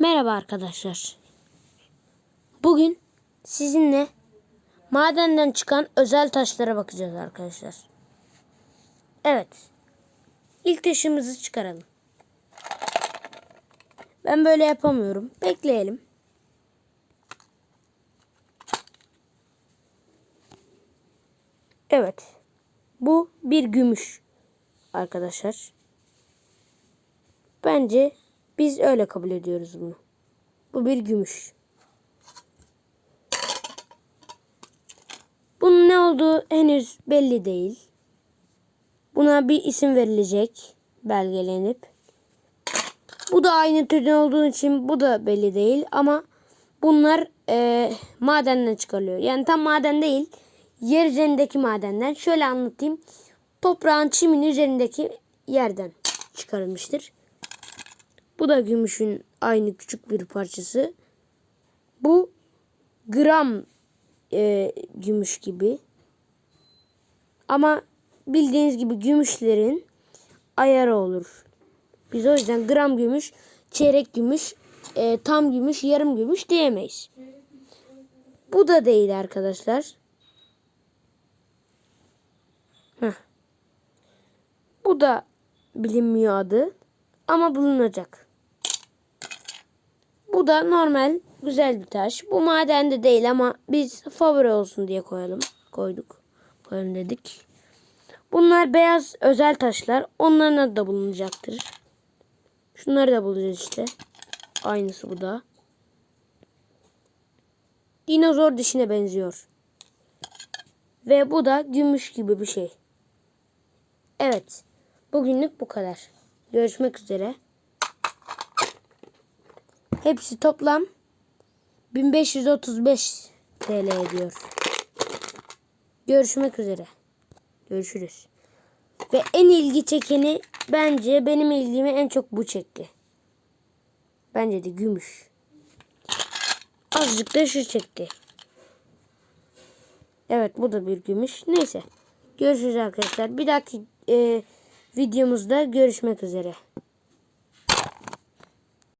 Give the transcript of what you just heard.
Merhaba arkadaşlar. Bugün sizinle madenden çıkan özel taşlara bakacağız arkadaşlar. Evet. İlk taşımızı çıkaralım. Ben böyle yapamıyorum. Bekleyelim. Evet. Bu bir gümüş arkadaşlar. Bence biz öyle kabul ediyoruz bunu. Bu bir gümüş. Bunun ne olduğu henüz belli değil. Buna bir isim verilecek. Belgelenip. Bu da aynı türden olduğu için bu da belli değil. Ama bunlar eee, madenden çıkarılıyor. Yani tam maden değil. Yer üzerindeki madenden. Şöyle anlatayım. Toprağın çimin üzerindeki yerden çıkarılmıştır. Bu da gümüşün aynı küçük bir parçası. Bu gram e, gümüş gibi. Ama bildiğiniz gibi gümüşlerin ayarı olur. Biz o yüzden gram gümüş, çeyrek gümüş, e, tam gümüş, yarım gümüş diyemeyiz. Bu da değil arkadaşlar. Heh. Bu da bilinmiyor adı ama bulunacak. Bu da normal güzel bir taş. Bu madende değil ama biz favori olsun diye koyalım. Koyduk. Koyalım dedik. Bunlar beyaz özel taşlar. Onların adı da bulunacaktır. Şunları da bulacağız işte. Aynısı bu da. Dinozor dişine benziyor. Ve bu da gümüş gibi bir şey. Evet. Bugünlük bu kadar. Görüşmek üzere. Hepsi toplam 1535 TL ediyor. Görüşmek üzere. Görüşürüz. Ve en ilgi çekeni bence benim ilgimi en çok bu çekti. Bence de gümüş. Azıcık da şu çekti. Evet bu da bir gümüş. Neyse. Görüşürüz arkadaşlar. Bir dahaki e, videomuzda görüşmek üzere.